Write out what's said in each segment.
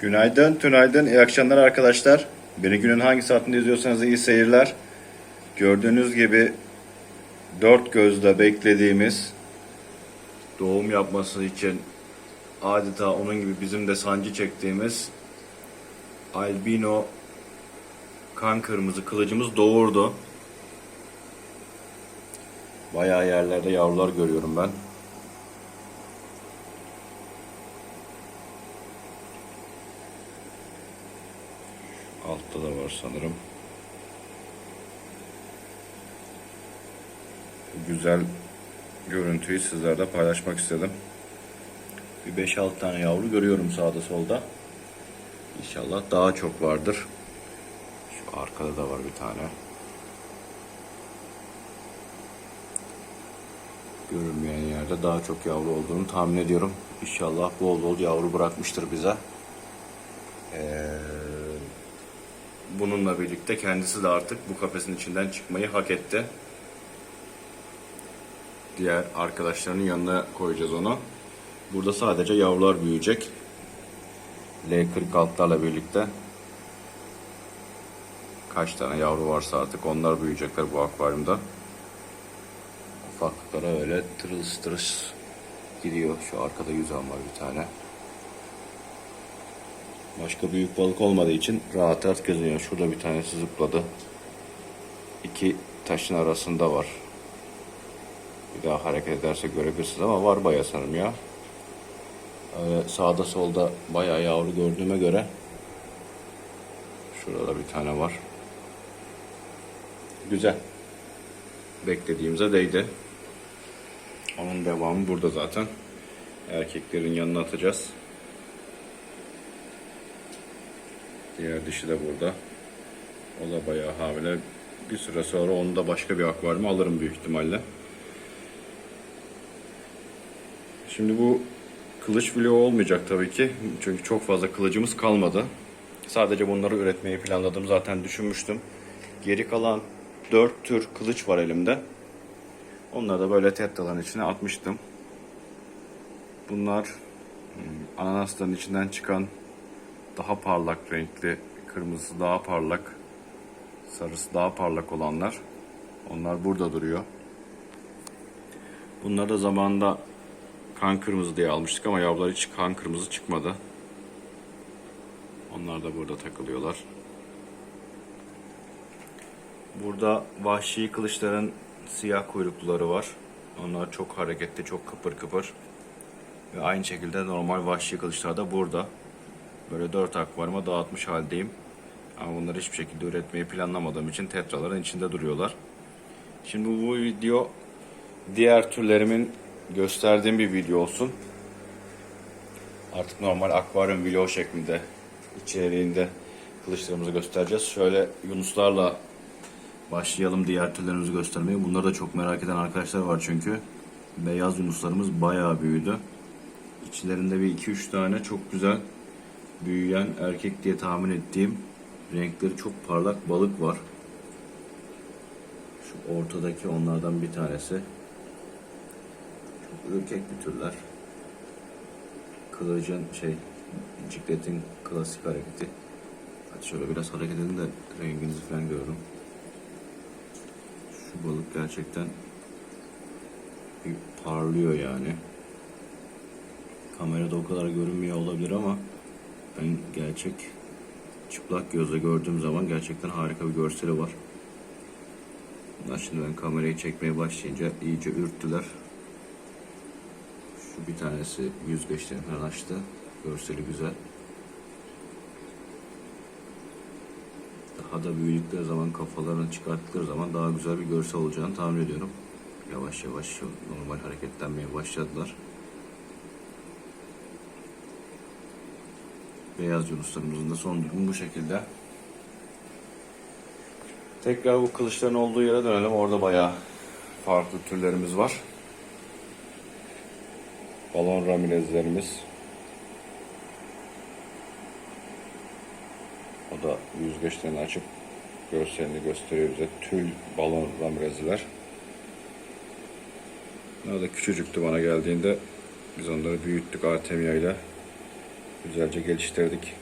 Günaydın, tünaydın, iyi akşamlar arkadaşlar. Beni günün hangi saatinde izliyorsanız iyi seyirler. Gördüğünüz gibi dört gözle beklediğimiz doğum yapması için adeta onun gibi bizim de sancı çektiğimiz albino kan kırmızı kılıcımız doğurdu. Bayağı yerlerde yavrular görüyorum ben. Altta da var sanırım. Bu güzel görüntüyü sizlerle paylaşmak istedim. Bir 5-6 tane yavru görüyorum sağda solda. İnşallah daha çok vardır. Şu arkada da var bir tane. Görünmeyen yerde daha çok yavru olduğunu tahmin ediyorum. İnşallah bol bol yavru bırakmıştır bize. Ee, bununla birlikte kendisi de artık bu kafesin içinden çıkmayı hak etti. Diğer arkadaşlarının yanına koyacağız onu. Burada sadece yavrular büyüyecek. L46'larla birlikte kaç tane yavru varsa artık onlar büyüyecekler bu akvaryumda. Ufaklıklara öyle tırıs tırıs gidiyor. Şu arkada yüzen var bir tane. Başka büyük balık olmadığı için rahat rahat geziniyor. Şurada bir tanesi zıpladı. İki taşın arasında var. Bir daha hareket ederse görebilirsiniz ama var bayağı sanırım ya. Öyle sağda solda bayağı yavru gördüğüme göre şurada bir tane var. Güzel. Beklediğimize değdi. Onun devamı burada zaten. Erkeklerin yanına atacağız. Diğer dişi de burada. O da bayağı hamile. Bir süre sonra onu da başka bir akvaryuma alırım büyük ihtimalle. Şimdi bu kılıç vlogu olmayacak tabii ki. Çünkü çok fazla kılıcımız kalmadı. Sadece bunları üretmeyi planladım. Zaten düşünmüştüm. Geri kalan 4 tür kılıç var elimde. Onları da böyle tetraların içine atmıştım. Bunlar hmm, ananasların içinden çıkan daha parlak renkli, kırmızısı daha parlak, sarısı daha parlak olanlar. Onlar burada duruyor. Bunları da zamanında kan kırmızı diye almıştık ama yavrular hiç kan kırmızı çıkmadı. Onlar da burada takılıyorlar. Burada vahşi kılıçların siyah kuyrukluları var. Onlar çok hareketli, çok kıpır kıpır. Ve aynı şekilde normal vahşi kılıçlar da burada. Böyle dört akvaryuma dağıtmış haldeyim. Ama bunları hiçbir şekilde üretmeyi planlamadığım için tetraların içinde duruyorlar. Şimdi bu video diğer türlerimin gösterdiğim bir video olsun. Artık normal akvaryum video şeklinde içeriğinde kılıçlarımızı göstereceğiz. Şöyle yunuslarla başlayalım diğer türlerimizi göstermeye. Bunları da çok merak eden arkadaşlar var çünkü. Beyaz yunuslarımız bayağı büyüdü. İçlerinde bir 2-3 tane çok güzel büyüyen erkek diye tahmin ettiğim renkleri çok parlak balık var. Şu ortadaki onlardan bir tanesi. Çok ürkek bir türler. Kılıcın şey, cikletin klasik hareketi. Hadi şöyle biraz hareket edin de renginizi falan görün. Şu balık gerçekten bir parlıyor yani. Kamerada o kadar görünmüyor olabilir ama ben gerçek çıplak gözle gördüğüm zaman gerçekten harika bir görseli var. Bunlar şimdi ben kamerayı çekmeye başlayınca iyice ürktüler. Şu bir tanesi yüzgeçlerini falan açtı. Görseli güzel. Daha da büyüdükleri zaman kafalarını çıkarttıkları zaman daha güzel bir görsel olacağını tahmin ediyorum. Yavaş yavaş normal hareketlenmeye başladılar. Beyaz yunuslarımızın da son durumu bu şekilde. Tekrar bu kılıçların olduğu yere dönelim. Orada bayağı farklı türlerimiz var. Balon ramirezlerimiz. O da yüzgeçlerini açıp görselini gösteriyor bize. Tül balon ramirezler. Bunlar da küçücüktü bana geldiğinde. Biz onları büyüttük Artemia ile. Güzelce geliştirdik.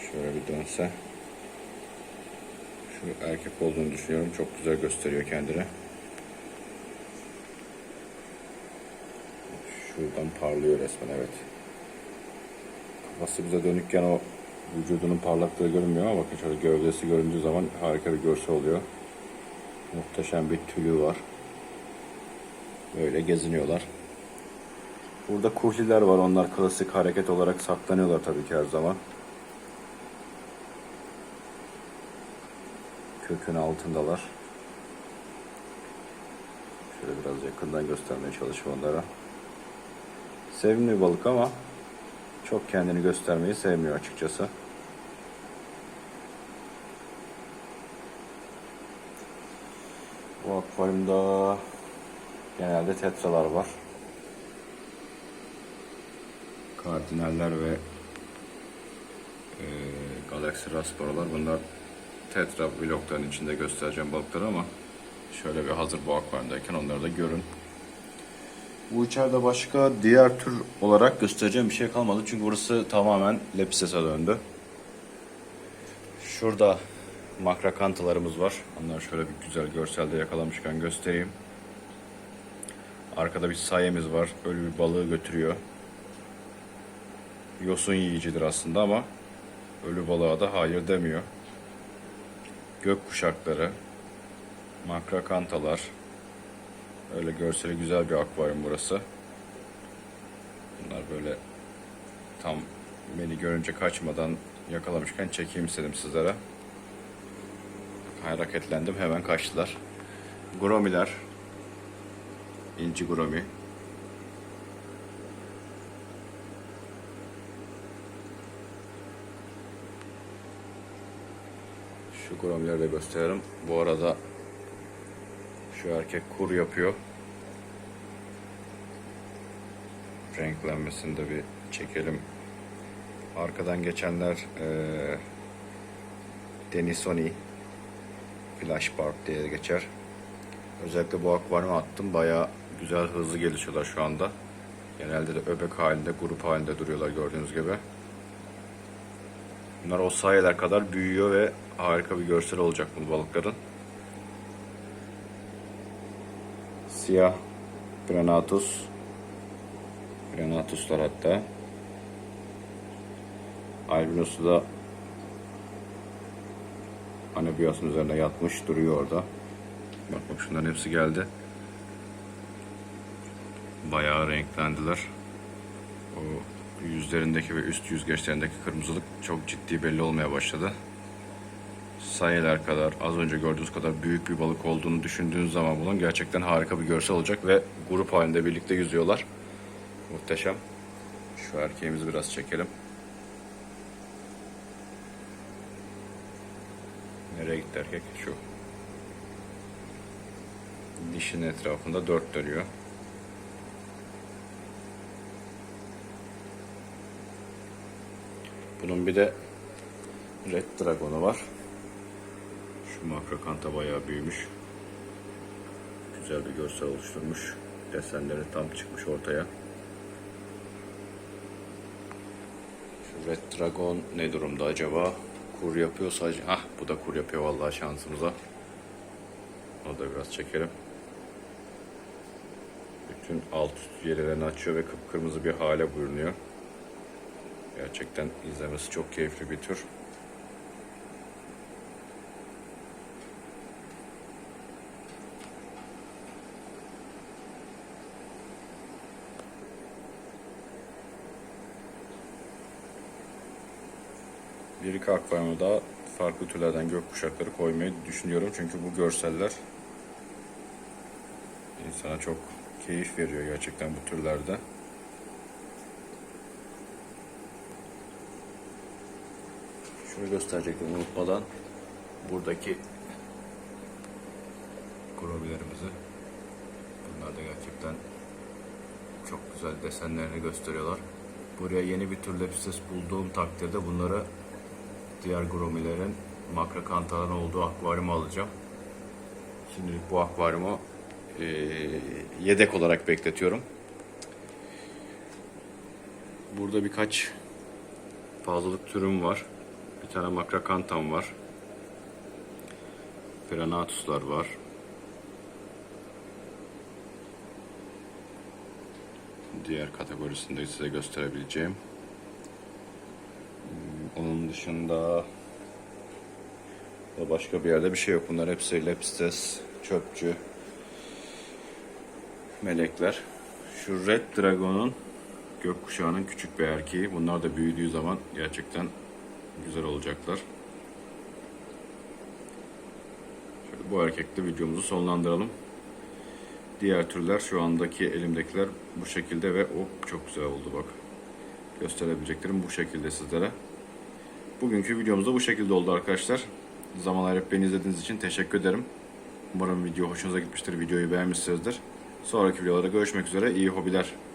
Şöyle bir dönse. Şu erkek olduğunu düşünüyorum. Çok güzel gösteriyor kendini. Şuradan parlıyor resmen evet. Kafası bize dönükken o vücudunun parlaklığı görünmüyor ama bakın şöyle gövdesi göründüğü zaman harika bir görsel oluyor. Muhteşem bir tülü var. Böyle geziniyorlar. Burada kuhliler var. Onlar klasik hareket olarak saklanıyorlar tabii ki her zaman. Kökün altındalar. Şöyle biraz yakından göstermeye çalışayım onlara. Sevimli balık ama çok kendini göstermeyi sevmiyor açıkçası. Bu akvaryumda genelde tetralar var. Kardinaller ve e, Galaxy Rasparalar. Bunlar tetra vlogların içinde göstereceğim balıkları ama şöyle bir hazır bu akvaryumdayken onları da görün. Bu içeride başka diğer tür olarak göstereceğim bir şey kalmadı. Çünkü burası tamamen Lepises'e döndü. Şurada makrakantalarımız var. Onları şöyle bir güzel görselde yakalamışken göstereyim. Arkada bir sayemiz var. Ölü bir balığı götürüyor. Yosun yiyicidir aslında ama ölü balığa da hayır demiyor. Gök kuşakları, makrakantalar, Öyle görseli güzel bir akvaryum burası. Bunlar böyle tam beni görünce kaçmadan yakalamışken çekeyim istedim sizlere. Hareketlendim hemen kaçtılar. Gromiler. İnci gromi. Şu gromileri de gösterelim. Bu arada şu erkek kur yapıyor. Renklenmesini de bir çekelim. Arkadan geçenler eee Denisoni Flash Park diye geçer. Özellikle bu akvaryuma attım. Bayağı güzel hızlı gelişiyorlar şu anda. Genelde de öbek halinde, grup halinde duruyorlar gördüğünüz gibi. Bunlar o sayeler kadar büyüyor ve harika bir görsel olacak bu balıkların. Siyah Granatus. Granatuslar hatta. Albinos'u da Anabios'un üzerine yatmış duruyor orada. Bak bak şunların hepsi geldi. Bayağı renklendiler. O yüzlerindeki ve üst yüzgeçlerindeki kırmızılık çok ciddi belli olmaya başladı. Sayeler kadar, az önce gördüğünüz kadar büyük bir balık olduğunu düşündüğünüz zaman bunun gerçekten harika bir görsel olacak ve grup halinde birlikte yüzüyorlar. Muhteşem. Şu erkeğimizi biraz çekelim. Nereye gitti erkek? Şu. Dişin etrafında dört dönüyor. Bunun bir de Red Dragon'u var. Şu makrokanta bayağı büyümüş. Güzel bir görsel oluşturmuş. Desenleri tam çıkmış ortaya. Şu Red Dragon ne durumda acaba? Kur yapıyorsa... Ah bu da kur yapıyor vallahi şansımıza. Onu da biraz çekelim. Bütün alt üst yerlerini açıyor ve kıpkırmızı bir hale bürünüyor. Gerçekten izlemesi çok keyifli bir tür. Bir iki akvaryuma daha farklı türlerden gökkuşakları koymayı düşünüyorum. Çünkü bu görseller insana çok keyif veriyor gerçekten bu türlerde. Şunu gösterecektim unutmadan. Buradaki grobilerimizi. Bunlar da gerçekten çok güzel desenlerini gösteriyorlar. Buraya yeni bir tür lepistes bulduğum takdirde bunları diğer gromilerin makrakantaların olduğu akvaryuma alacağım. Şimdilik bu akvaryumu eee, yedek olarak bekletiyorum. Burada birkaç fazlalık türüm var. Bir tane makrakantam var. Piranatuslar var. Diğer kategorisinde size gösterebileceğim. Hmm, Onun dışında da başka bir yerde bir şey yok. Bunlar hepsi lepstes, çöpçü, melekler. Şu Red Dragon'un gökkuşağının küçük bir erkeği. Bunlar da büyüdüğü zaman gerçekten güzel olacaklar. Şöyle bu erkekle videomuzu sonlandıralım. Diğer türler şu andaki elimdekiler bu şekilde ve o çok güzel oldu bak. Gösterebileceklerim bu şekilde sizlere. Bugünkü videomuz da bu şekilde oldu arkadaşlar. Zaman ayırıp beni izlediğiniz için teşekkür ederim. Umarım video hoşunuza gitmiştir. Videoyu beğenmişsinizdir. Sonraki videolarda görüşmek üzere. İyi hobiler.